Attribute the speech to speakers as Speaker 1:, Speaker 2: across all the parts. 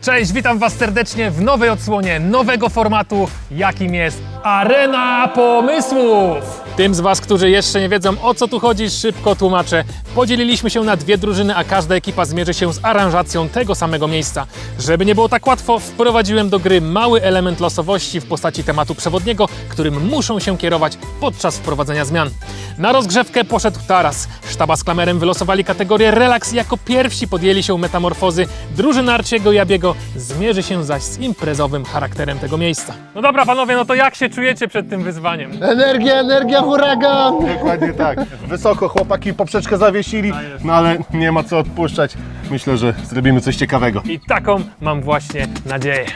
Speaker 1: Cześć, witam Was serdecznie w nowej odsłonie nowego formatu, jakim jest Arena Pomysłów. Tym z Was, którzy jeszcze nie wiedzą o co tu chodzi, szybko tłumaczę. Podzieliliśmy się na dwie drużyny, a każda ekipa zmierzy się z aranżacją tego samego miejsca. Żeby nie było tak łatwo, wprowadziłem do gry mały element losowości w postaci tematu przewodniego, którym muszą się kierować podczas wprowadzenia zmian. Na rozgrzewkę poszedł taras. Sztaba z klamerem wylosowali kategorię relaks i jako pierwsi podjęli się metamorfozy. Drużyna Arciego i Abiego zmierzy się zaś z imprezowym charakterem tego miejsca. No dobra panowie, no to jak się czujecie przed tym wyzwaniem?
Speaker 2: Energia, energia, huragan!
Speaker 3: Dokładnie tak. Wysoko chłopaki poprzeczkę zawiesili, no ale nie ma co odpuszczać. Myślę, że zrobimy coś ciekawego.
Speaker 1: I taką mam właśnie nadzieję.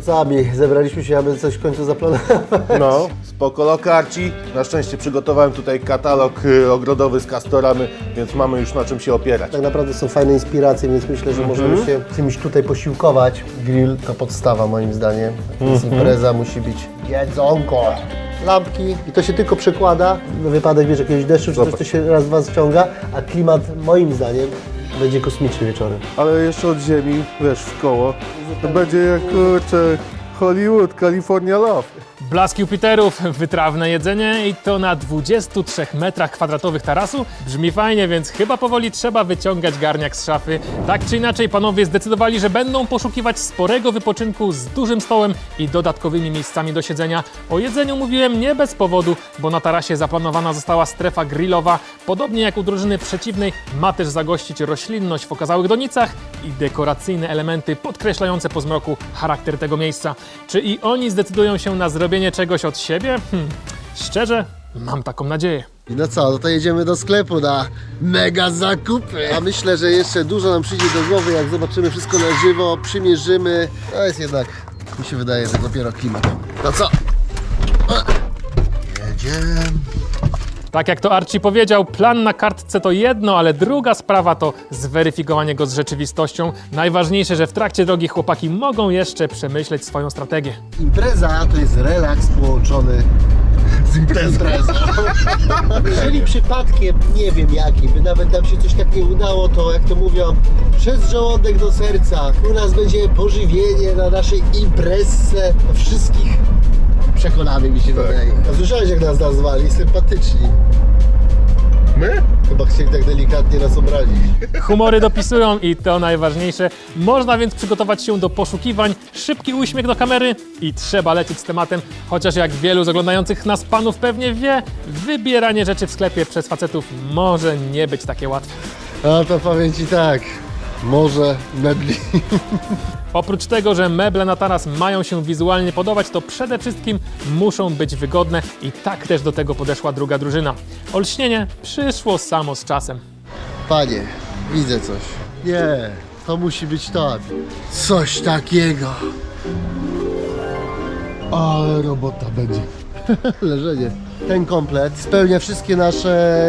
Speaker 2: To Abi, zebraliśmy się, aby coś w końcu zaplanować.
Speaker 3: No, spoko lokarci. Na szczęście przygotowałem tutaj katalog y, ogrodowy z kastorami, więc mamy już na czym się opierać.
Speaker 2: Tak naprawdę są fajne inspiracje, więc myślę, że możemy się czymś tutaj posiłkować. Grill to podstawa moim zdaniem. Więc impreza musi być jedzonko. Lampki i to się tylko przekłada na wypadek wiesz, jakiegoś deszczu, czy coś to się raz dwa ściąga, a klimat moim zdaniem będzie kosmiczny wieczorem.
Speaker 3: Ale jeszcze od ziemi, wiesz, w koło, to będzie jak kurczę Hollywood, California Love.
Speaker 1: Blask Jupiterów, wytrawne jedzenie i to na 23 metrach kwadratowych tarasu. Brzmi fajnie, więc chyba powoli trzeba wyciągać garniak z szafy. Tak czy inaczej, panowie zdecydowali, że będą poszukiwać sporego wypoczynku z dużym stołem i dodatkowymi miejscami do siedzenia. O jedzeniu mówiłem nie bez powodu, bo na tarasie zaplanowana została strefa grillowa. Podobnie jak u drużyny przeciwnej, ma też zagościć roślinność w okazałych donicach i dekoracyjne elementy podkreślające po zmroku charakter tego miejsca. Czy i oni zdecydują się na zrobienie czegoś od siebie? Hm, szczerze, mam taką nadzieję.
Speaker 2: I no co, no to jedziemy do sklepu na mega zakupy. A myślę, że jeszcze dużo nam przyjdzie do głowy, jak zobaczymy wszystko na żywo, przymierzymy. To jest jednak, mi się wydaje, że dopiero klimat. No co? Jedziemy.
Speaker 1: Tak jak to Archie powiedział, plan na kartce to jedno, ale druga sprawa to zweryfikowanie go z rzeczywistością. Najważniejsze, że w trakcie drogi chłopaki mogą jeszcze przemyśleć swoją strategię.
Speaker 2: Impreza to jest relaks połączony z imprezą. Jeżeli przypadkiem, nie wiem jaki, by nawet nam się coś tak nie udało, to jak to mówią, przez żołądek do serca, u nas będzie pożywienie na naszej imprezce wszystkich przekonanych mi się wydaje. A słyszałeś jak nas nazwali? Sympatyczni.
Speaker 3: My?
Speaker 2: Chyba chcieli tak delikatnie nas obrazić.
Speaker 1: Humory dopisują i to najważniejsze. Można więc przygotować się do poszukiwań, szybki uśmiech do kamery i trzeba lecieć z tematem. Chociaż jak wielu z oglądających nas panów pewnie wie, wybieranie rzeczy w sklepie przez facetów może nie być takie łatwe.
Speaker 2: No to powiem Ci tak, może mebli.
Speaker 1: Oprócz tego, że meble na taras mają się wizualnie podobać, to przede wszystkim muszą być wygodne i tak też do tego podeszła druga drużyna. Olśnienie przyszło samo z czasem.
Speaker 2: Panie, widzę coś. Nie, to musi być to. Abi. Coś takiego. Ale robota będzie. Leżenie. Ten komplet spełnia wszystkie nasze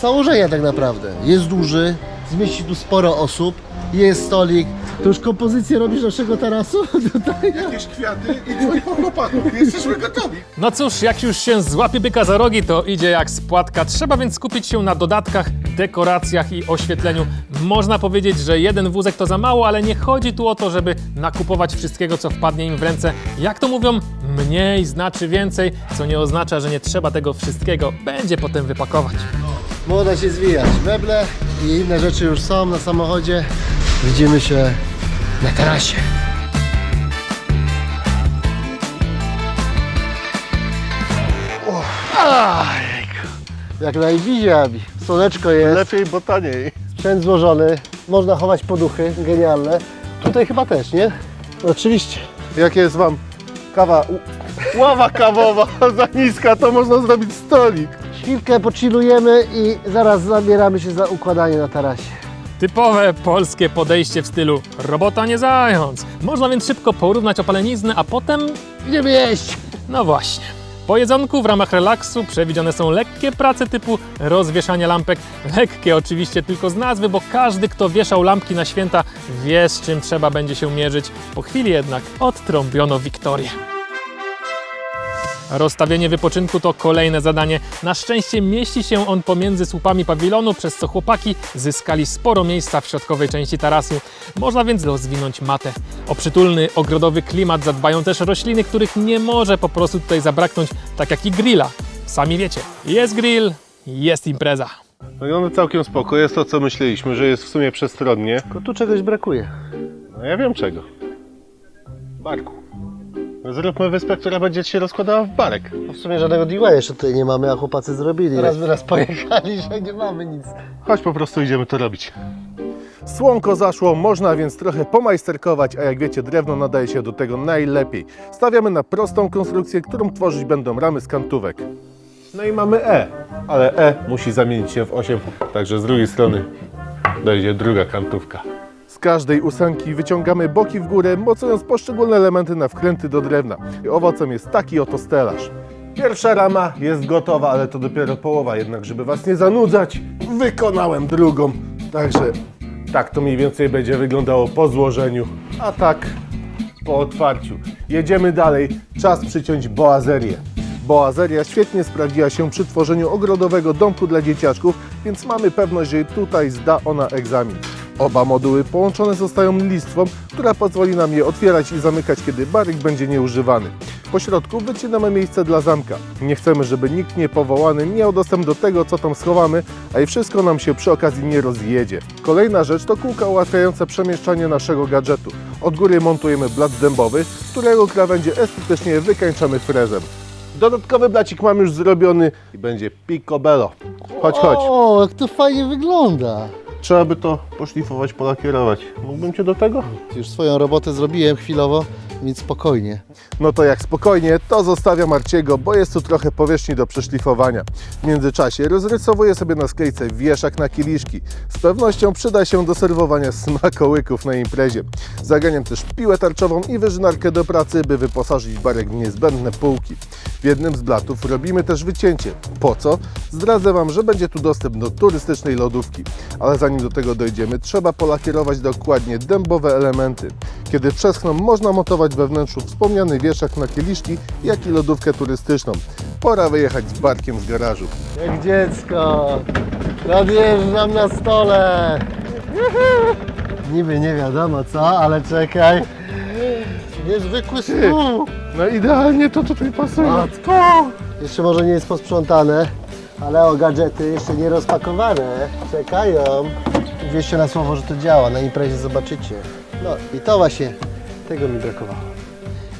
Speaker 2: założenia tak naprawdę. Jest duży, zmieści tu sporo osób, jest stolik. To już kompozycję robisz naszego tarasu? Tutaj.
Speaker 3: Jakieś kwiaty i twoich chłopaków. Jesteśmy gotowi.
Speaker 1: No cóż, jak już się złapie byka za rogi, to idzie jak spłatka. Trzeba więc skupić się na dodatkach, dekoracjach i oświetleniu. Można powiedzieć, że jeden wózek to za mało, ale nie chodzi tu o to, żeby nakupować wszystkiego, co wpadnie im w ręce. Jak to mówią, mniej znaczy więcej, co nie oznacza, że nie trzeba tego wszystkiego będzie potem wypakować.
Speaker 2: Moda się zwijać. Meble i inne rzeczy już są na samochodzie. Widzimy się na tarasie. O, ajku. Jak najbliżej, Abi. Słoneczko jest,
Speaker 3: Lepiej, bo taniej.
Speaker 2: sprzęt złożony, można chować poduchy, genialne. Tutaj chyba też, nie? Oczywiście.
Speaker 3: Jak jest wam kawa, ława kawowa za niska, to można zrobić stolik.
Speaker 2: Chwilkę pochillujemy i zaraz zabieramy się za układanie na tarasie.
Speaker 1: Typowe polskie podejście w stylu robota nie zając. Można więc szybko porównać opaleniznę, a potem
Speaker 2: Idziemy jeść!
Speaker 1: No właśnie. Po jedzonku w ramach relaksu przewidziane są lekkie prace typu rozwieszanie lampek. Lekkie oczywiście tylko z nazwy, bo każdy, kto wieszał lampki na święta, wie z czym trzeba będzie się mierzyć. Po chwili jednak odtrąbiono Wiktorię. Rozstawienie wypoczynku to kolejne zadanie. Na szczęście mieści się on pomiędzy słupami pawilonu, przez co chłopaki zyskali sporo miejsca w środkowej części tarasu. Można więc rozwinąć matę. O przytulny, ogrodowy klimat zadbają też rośliny, których nie może po prostu tutaj zabraknąć, tak jak i grilla. Sami wiecie, jest grill, jest impreza.
Speaker 3: Wygląda całkiem spoko, jest to co myśleliśmy, że jest w sumie przestronnie.
Speaker 2: Tylko tu czegoś brakuje.
Speaker 3: No ja wiem czego. Barku. Zróbmy wyspę, która będzie się rozkładała w barek.
Speaker 2: No w sumie żadnego DIY jeszcze tutaj nie mamy, a chłopacy zrobili. Teraz by nas pojechali, że nie mamy nic.
Speaker 3: Chodź po prostu idziemy to robić. Słonko zaszło, można więc trochę pomajsterkować, a jak wiecie, drewno nadaje się do tego najlepiej. Stawiamy na prostą konstrukcję, którą tworzyć będą ramy z kantówek. No i mamy E, ale E musi zamienić się w 8, także z drugiej strony dojdzie druga kantówka. Każdej ósemki wyciągamy boki w górę, mocując poszczególne elementy na wkręty do drewna. I owocem jest taki oto stelaż. Pierwsza rama jest gotowa, ale to dopiero połowa, jednak żeby Was nie zanudzać, wykonałem drugą. Także tak to mniej więcej będzie wyglądało po złożeniu, a tak po otwarciu. Jedziemy dalej, czas przyciąć boazerię. Boazeria świetnie sprawdziła się przy tworzeniu ogrodowego domku dla dzieciaczków, więc mamy pewność, że tutaj zda ona egzamin. Oba moduły połączone zostają listwą, która pozwoli nam je otwierać i zamykać, kiedy baryk będzie nieużywany. Po środku wycinamy miejsce dla zamka. Nie chcemy, żeby nikt niepowołany miał dostęp do tego, co tam schowamy, a i wszystko nam się przy okazji nie rozjedzie. Kolejna rzecz to kółka ułatwiające przemieszczanie naszego gadżetu. Od góry montujemy blat dębowy, którego krawędzie estetycznie wykańczamy frezem. Dodatkowy blacik mam już zrobiony i będzie picobello. Chodź, chodź.
Speaker 2: O, jak to fajnie wygląda.
Speaker 3: Trzeba by to poszlifować, polakierować. Mógłbym Cię do tego?
Speaker 2: Już swoją robotę zrobiłem chwilowo, więc spokojnie.
Speaker 3: No to jak spokojnie, to zostawiam Marciego, bo jest tu trochę powierzchni do przeszlifowania. W międzyczasie rozrysowuję sobie na sklejce wieszak na kieliszki. Z pewnością przyda się do serwowania smakołyków na imprezie. Zaganiam też piłę tarczową i wyżynarkę do pracy, by wyposażyć barek w niezbędne półki. W jednym z blatów robimy też wycięcie. Po co? Zdradzę Wam, że będzie tu dostęp do turystycznej lodówki. Ale zanim do tego dojdziemy, trzeba polakierować dokładnie dębowe elementy. Kiedy przeschną, można montować we wnętrzu wspomniany wieszak na kieliszki, jak i lodówkę turystyczną. Pora wyjechać z barkiem z garażu.
Speaker 2: Jak dziecko. Nadjeżdżam na stole. Niby nie wiadomo co, ale czekaj. Niezwykły stół.
Speaker 3: No idealnie to tutaj pasuje.
Speaker 2: Matko! Jeszcze może nie jest posprzątane, ale o gadżety jeszcze nie rozpakowane. Czekają. Wierzcie na słowo, że to działa. Na imprezie zobaczycie. No i to właśnie tego mi brakowało.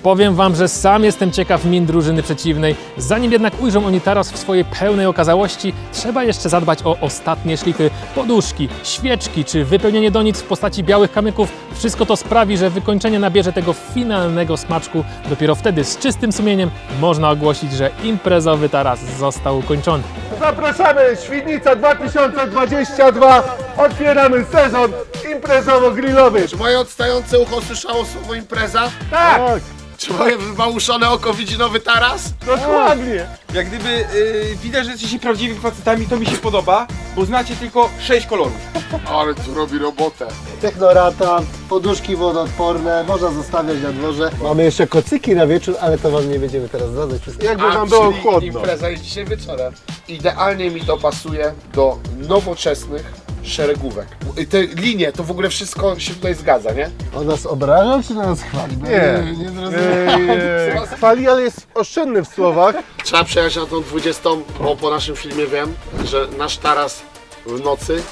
Speaker 1: Powiem Wam, że sam jestem ciekaw min drużyny przeciwnej. Zanim jednak ujrzą oni taras w swojej pełnej okazałości, trzeba jeszcze zadbać o ostatnie szlify, poduszki, świeczki czy wypełnienie donic w postaci białych kamyków. Wszystko to sprawi, że wykończenie nabierze tego finalnego smaczku. Dopiero wtedy z czystym sumieniem można ogłosić, że imprezowy taras został ukończony.
Speaker 3: Zapraszamy, Świdnica 2022. Otwieramy sezon imprezowo-grillowy.
Speaker 4: Czy moje odstające ucho słyszało słowo impreza?
Speaker 3: Tak,
Speaker 4: Czy moje wybałuszone oko widzi nowy taras?
Speaker 3: dokładnie.
Speaker 5: Jak gdyby y, widać, że jesteście prawdziwymi facetami, to mi się podoba, bo znacie tylko 6 kolorów.
Speaker 4: Ale tu robi robotę.
Speaker 2: Technorata, poduszki wodoodporne, można zostawiać na dworze. Mamy jeszcze kocyki na wieczór, ale to Wam nie będziemy teraz zdradzać wszystko.
Speaker 3: Jakby nam było
Speaker 4: czyli
Speaker 3: chłodno.
Speaker 4: impreza jest dzisiaj wieczorem. Idealnie mi to pasuje do nowoczesnych szeregówek. I te linie, to w ogóle wszystko się tutaj zgadza, nie?
Speaker 2: On nas obraża, czy nas chwali? Bo
Speaker 3: Nie.
Speaker 2: nie, nie zrozumiałem.
Speaker 3: Eee, chwali, ale jest oszczędny w słowach.
Speaker 4: Trzeba przejechać na tą 20, bo po naszym filmie wiem, że nasz taras w nocy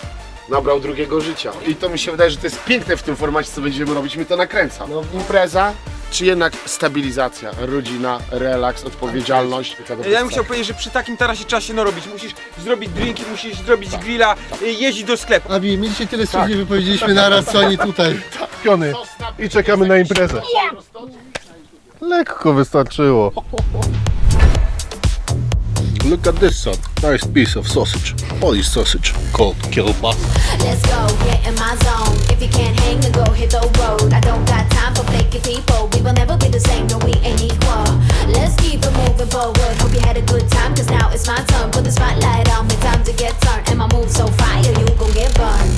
Speaker 4: nabrał drugiego życia. I to mi się wydaje, że to jest piękne w tym formacie, co będziemy robić, mi to nakręca. No, impreza, czy jednak stabilizacja, rodzina, relaks, odpowiedzialność.
Speaker 5: Ja bym chciał powiedzieć, że przy takim tarasie trzeba się narobić. Musisz zrobić drinki, musisz zrobić grilla, y, jeździć do sklepu.
Speaker 2: Abi, my dzisiaj tyle słów nie wypowiedzieliśmy naraz, co oni tutaj.
Speaker 3: Piony. I czekamy na imprezę. Lekko wystarczyło.
Speaker 6: Look at this son. Nice piece of sausage. Polish sausage called kielbasa.
Speaker 7: Let's go, get in my zone. If you can't hang, then go hit the road. I don't got time for flaky people. We will never be the same, no, we ain't equal. Let's keep it moving forward. Hope you had a good time, cause now it's my turn. Put the spotlight on me, time to get turned. And my moves so fire, you gon' get burned.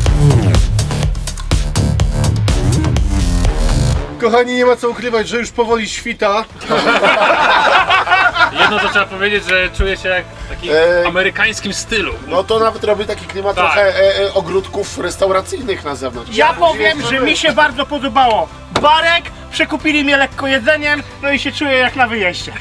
Speaker 3: Kochani, nie ma co ukrywać, że już powoli świta.
Speaker 1: Jedno to trzeba powiedzieć, że czuję się jak w takim
Speaker 4: Ej.
Speaker 1: amerykańskim stylu.
Speaker 4: No to nawet robi taki klimat
Speaker 1: Tak.
Speaker 4: trochę e, e, ogródków restauracyjnych na zewnątrz.
Speaker 8: Ja powiem, że mi się bardzo podobało. Barek, przekupili mnie lekko jedzeniem, no i się czuję jak na wyjeździe.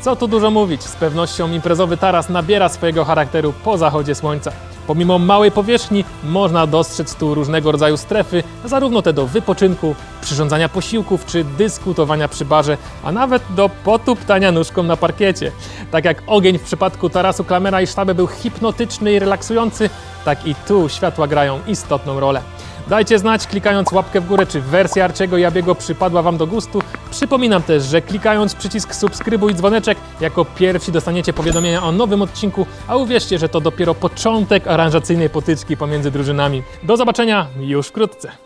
Speaker 1: Co tu dużo mówić, z pewnością imprezowy taras nabiera swojego charakteru po zachodzie słońca. Pomimo małej powierzchni można dostrzec tu różnego rodzaju strefy, zarówno te do wypoczynku, przyrządzania posiłków czy dyskutowania przy barze, a nawet do potuptania nóżką na parkiecie. Tak jak ogień w przypadku tarasu Klamera i Sztaby był hipnotyczny i relaksujący, tak i tu światła grają istotną rolę. Dajcie znać klikając łapkę w górę, czy wersja Arciego i Abiego przypadła Wam do gustu. Przypominam też, że klikając przycisk subskrybuj dzwoneczek, jako pierwsi dostaniecie powiadomienia o nowym odcinku, a uwierzcie, że to dopiero początek aranżacyjnej potyczki pomiędzy drużynami. Do zobaczenia już wkrótce.